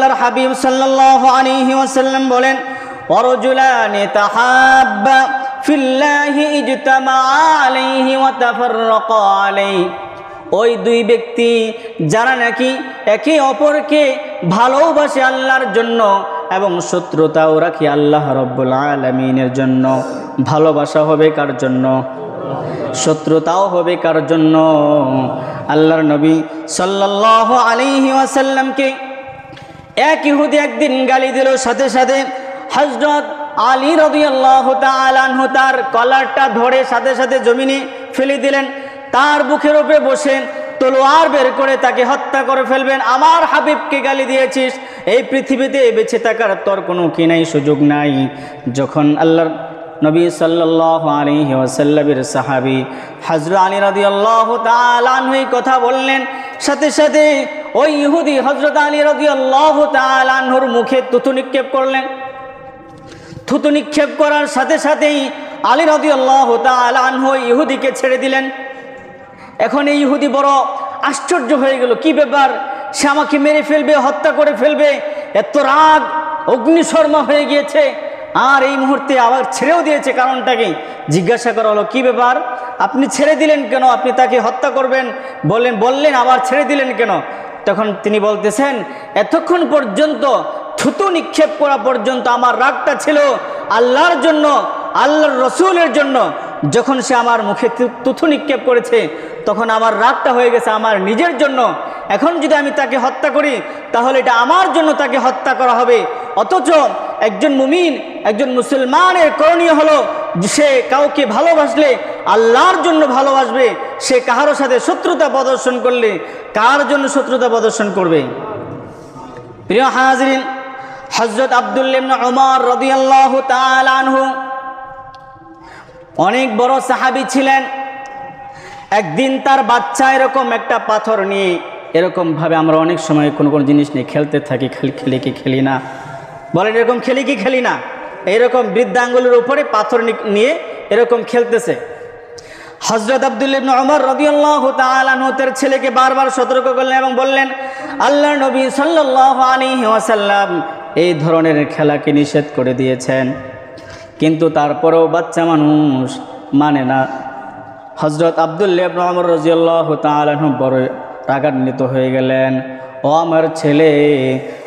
আল্লাহর হাবিব সাল্লাল্লাহু আলাইহি ওয়াসাল্লাম বলেন ওয়ারজুলানি তাহাব্বা ফিল্লাহি ইজতামা আলাইহি ওয়া তাফাররাকা আলাইহি। ওই দুই ব্যক্তি, যারা নাকি একে অপরকে ভালোবাসে আল্লাহর জন্য এবং শত্রুতাও রাখি আল্লাহ রব্বুল আলমিনের জন্য। ভালোবাসা হবে কার জন্য? শত্রুতাও হবে কার জন্য? আল্লাহর নবী সাল্লাল্লাহু আলাইহি ওয়াসাল্লামকে এক ইহুদি একদিন গালি দিল, সাথে সাথে হজরত আলী রদিয়াল্লাহু তাআলাহু তার কলারটা ধরে সাথে সাথে জমিনে ফেলে দিলেন। তার বুকের উপরে বসেন তলোয়ার বের করে তাকে হত্যা করে ফেলবেন। আমার হাবিবকে গালি দিয়েছিস, এই পৃথিবীতে বেঁচে থাকার তোর কোনো কি নাই, সুযোগ নাই। যখন আল্লাহর নবী সাল্লাল্লাহু আলাইহি ওয়াসাল্লামের সাহাবী হযরত আলী তাআলা আনহু এই কথা বললেন, সাথে সাথে ওই ইহুদি হযরত আলী রাদিয়াল্লাহু তাআলা আনহুর মুখে তুতু নিক্ষেপ করলেন। থুতু নিক্ষেপ করার সাথে সাথেই আলী রাদিয়াল্লাহু তাআলা আনহু ওই ইহুদিকে ছেড়ে দিলেন। এখন এই ইহুদি বড় আশ্চর্য হয়ে গেল, কি ব্যাপার? সে আমাকে মেরে ফেলবে, হত্যা করে ফেলবে, এত রাগ, অগ্নিশর্মা হয়ে গিয়েছে। আর এই মুহূর্তে আবার ছেড়েও দিয়েছে কারণটাকে জিজ্ঞাসা করা হলো, কি ব্যাপার? আপনি ছেড়ে দিলেন কেন? আপনি তাকে হত্যা করবেন, বললেন বললেন, আবার ছেড়ে দিলেন কেন? তখন তিনি বলতেছেন, এতক্ষণ পর্যন্ত থুতু নিক্ষেপ করা পর্যন্ত আমার রাগটা ছিল আল্লাহর জন্য, আল্লাহর রসুলের জন্য। যখন সে আমার মুখে তুথু নিক্ষেপ করেছে, তখন আমার রাগটা হয়ে গেছে আমার নিজের জন্য। এখন যদি আমি তাকে হত্যা করি, তাহলে এটা আমার জন্য তাকে হত্যা করা হবে। অথচ একজন মুমিন, একজন মুসলমানের করণীয় হলো সে কাউকে ভালোবাসলে আল্লাহর জন্য ভালোবাসবে, সে কাহারও সাথে শত্রুতা প্রদর্শন করলে কার জন্য শত্রুতা প্রদর্শন করবে? প্রিয় হাজরিন হজরত আবদুল্লিম ওমর আনহু অনেক বড় সাহাবী ছিলেন। একদিন তার বাচ্চা এরকম একটা পাথর নিয়ে এরকমভাবে আমরা অনেক সময় কোনো কোনো জিনিস নিয়ে খেলতে থাকি, খেলি খেলি কি খেলি না? বলেন এরকম খেলি কি খেলি না? এরকম বৃদ্ধাঙ্গুলের উপরে পাথর নিয়ে এরকম খেলতেছে। হজরত আবদুল্লিব ছেলেকে বারবার সতর্ক করলেন এবং বললেন আল্লাহ নবী ওয়াসাল্লাম এই ধরনের খেলাকে নিষেধ করে দিয়েছেন। কিন্তু তারপরেও বাচ্চা মানুষ মানে না। হজরত আবদুল্লাহ আমর রাজিয়াল্লাহ তালু বড় রাগান্বিত হয়ে গেলেন, ও আমার ছেলে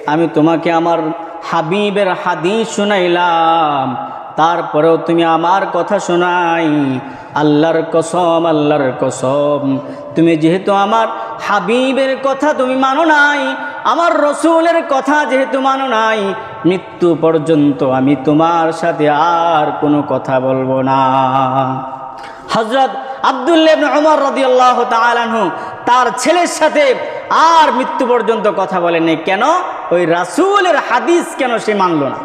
আমি তোমাকে আমার হাবিবের হাদিস শুনাইলাম। তারপরেও তুমি আমার কথা শোনাই। আল্লাহর কসম আল্লাহর কসম। তুমি যেহেতু আমার হাবিবের কথা তুমি মানো নাই, আমার রসুলের কথা যেহেতু মানো নাই, মৃত্যু পর্যন্ত আমি তোমার সাথে আর কোনো কথা বলব না। হজরত আবদুল্লাহ তালানহু তার ছেলের সাথে আর মৃত্যু পর্যন্ত কথা বলেনি কেন? ওই রাসূলের হাদিস কেন সে মানল না?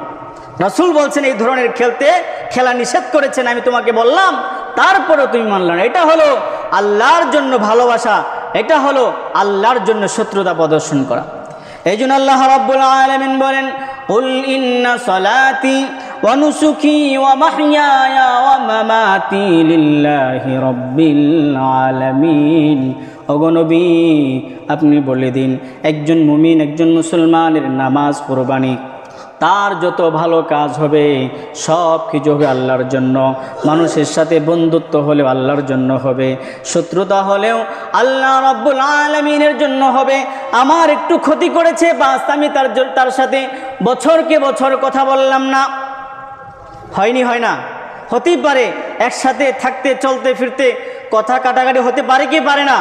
রাসূল বলছেন, এই ধরনের খেলতে খেলা নিষেধ করেছেন, আমি তোমাকে বললাম, তারপরেও তুমি মানল না। এটা হলো আল্লাহর জন্য ভালোবাসা, এটা হলো আল্লাহর জন্য শত্রুতা প্রদর্শন করা। এই জন্য আল্লাহ রাব্বুল আলামিন বলেন ইন্না সলাতি ওয়া নুসুকি ওয়া মাহইয়ায়া ওয়া মামাতি লিল্লাহি রাব্বিল আলামিন ওগো নবী, আপনি বলে দিন, একজন মুমিন, একজন মুসলমানের নামাজ কোরবানি। তার যত ভালো কাজ হবে, সব কিছু হবে আল্লাহর জন্য। মানুষের সাথে বন্ধুত্ব হলেও আল্লাহর জন্য হবে। শত্রুতা হলেও আল্লাহ রব্বুল আলমিনের জন্য হবে। আমার একটু ক্ষতি করেছে, বাস আমি তার তার সাথে বছরকে বছর কথা বললাম না। হয়নি, হয় না। হতেই পারে, একসাথে থাকতে, চলতে, ফিরতে কথা কাটাকাটি হতে পারে কি পারে না।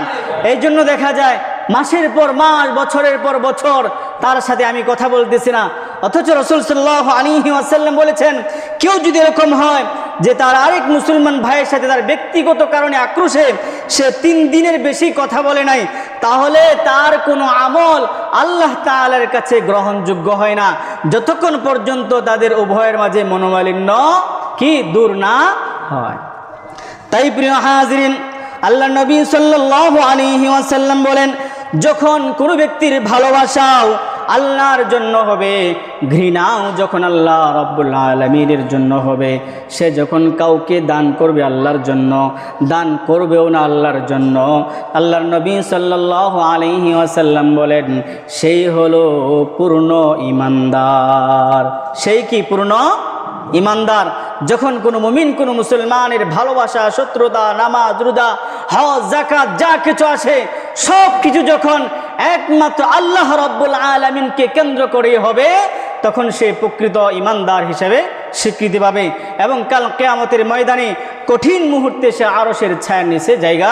এই জন্য দেখা যায়, মাসের পর মাস, বছরের পর বছর তার সাথে আমি কথা বলতেছি না। অথচ রসুল সাল্লাহ আলী আসাল্লাম বলেছেন, কেউ যদি এরকম হয় যে তার আরেক মুসলমান ভাইয়ের সাথে তার ব্যক্তিগত কারণে আক্রোশে, সে তিন দিনের বেশি কথা বলে নাই, তাহলে তার কোনো আমল আল্লাহ তাআলার কাছে গ্রহণযোগ্য হয় না। যতক্ষণ পর্যন্ত তাদের উভয়ের মাঝে মনোমালিন্য কি? দূর না হয়। তাই প্রিয় হাজরিন, আল্লাহ নবী আলাইহি ওয়াসাল্লাম বলেন, যখন কোনো ব্যক্তির ভালোবাসাও আল্লাহর জন্য হবে, ঘৃণাও যখন আল্লাহ রব্বুল আলমিনের জন্য হবে, সে যখন কাউকে দান করবে আল্লাহর জন্য, দান করবেও না আল্লাহর জন্য, আল্লাহর নবী সাল্লাহ আলহি আসাল্লাম বলেন, সেই হলো পূর্ণ ইমানদার। সেই কি পূর্ণ? ইমানদার, যখন কোনো মুমিন, কোনো মুসলমানের ভালোবাসা, শত্রুতা, নামাজ রুদা হজ জাকাত যা কিছু আছে, সব কিছু যখন একমাত্র আল্লাহ রব্বুল আলমিনকে কেন্দ্র করে হবে, তখন সে প্রকৃত ইমানদার হিসেবে স্বীকৃতি পাবে এবং কাল কেয়ামতের ময়দানে কঠিন মুহূর্তে সে আরসের ছায়ার নিচে জায়গা